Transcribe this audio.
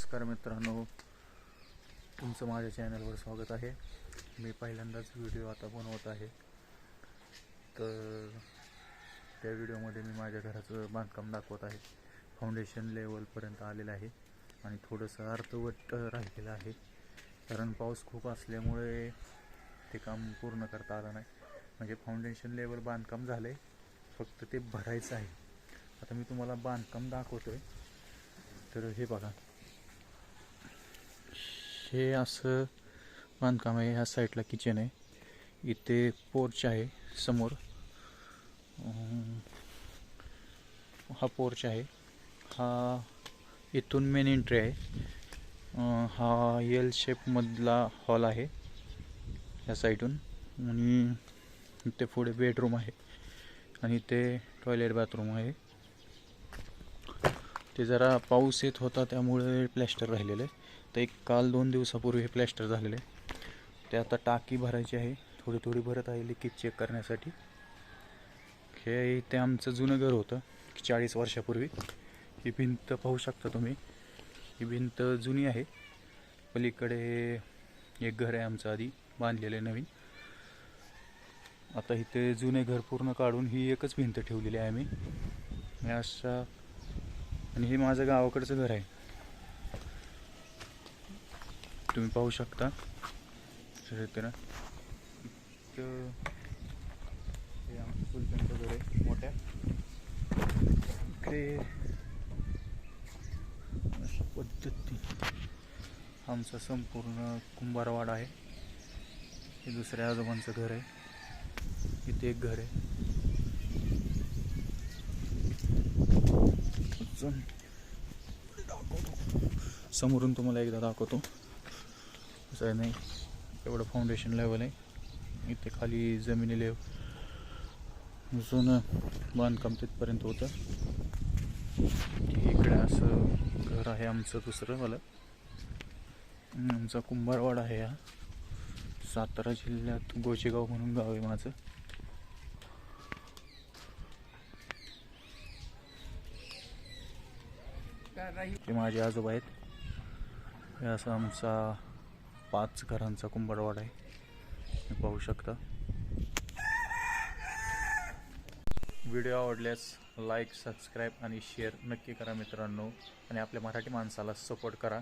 नमस्कार मित्रांनो. तुमचं माझ्या चॅनलवर स्वागत आहे. मी पहिल्यांदाच व्हिडिओ आता बनवत आहे. तर त्या व्हिडिओमध्ये मी माझ्या घराचं बांधकाम दाखवत आहे. फाउंडेशन लेवलपर्यंत आलेलं आहे आणि थोडंसं अर्धवट राहिलेलं आहे. कारण पाऊस खूप असल्यामुळे ते काम पूर्ण करता आलं नाही. म्हणजे फाउंडेशन लेवल बांधकाम झालं आहे फक्त ते भरायचं आहे. आता मी तुम्हाला बांधकाम दाखवतो आहे तर हे बघा. हे असं बांधकाम आहे ह्या साईडला किचन आहे. इथे पोर्च आहे समोर. हा पोर्च आहे. हा इथून मेन एंट्री आहे. हा एल शेपमधला हॉल आहे. ह्या साईडून. आणि इथे पुढे बेडरूम आहे. आणि इथे टॉयलेट बाथरूम आहे. ते जरा पाऊस येत होता त्यामुळे प्लॅस्टर राहिलेलं आहे तर एक काल दोन दिवसापूर्वी हे प्लॅस्टर झालेलं आहे ते आता टाकी भरायची आहे थोडी थोडी भरत आहे लिकेज चेक करण्यासाठी. हे ते आमचं जुनं घर होतं चाळीस वर्षापूर्वी. ही भिंत पाहू शकता तुम्ही. ही भिंत जुनी आहे. पलीकडे एक घर आहे आमचं आधी बांधलेलं आहे नवीन. आता इथे जुने घर पूर्ण काढून ही एकच भिंत ठेवलेली आहे आम्ही. अशा आणि हे माझं गावाकडचं घर आहे. तुम्ही पाहू शकता. तर हे आमचं चुलत्यांचं घर आहे मोठ्या. इकडे अशा पद्धती. आमचा संपूर्ण कुंभारवाडा आहे. हे दुसऱ्या आजोबांचं घर आहे. इथे एक घर आहे. अजून दाखवतो. समोरून तुम्हाला एकदा दाखवतो. असं आहे नाही एवढं फाउंडेशन लेवल आहे. इथे खाली जमिनी लेव जुनं बांधकाम तिथपर्यंत होतं. इकडे असं घर आहे आमचं दुसरं मला आमचा कुंभारवाडा आहे हा. सातारा जिल्ह्यात गोचेगाव म्हणून गाव आहे माझं. ते माझे आजोबा आहेत. हे असं आमचा पाच घरांचा कुंभडवाड आहे. पाहू शकता. व्हिडिओ आवडल्यास लाईक सबस्क्राईब आणि शेअर नक्की करा मित्रांनो. आणि आपल्या मराठी माणसाला सपोर्ट करा.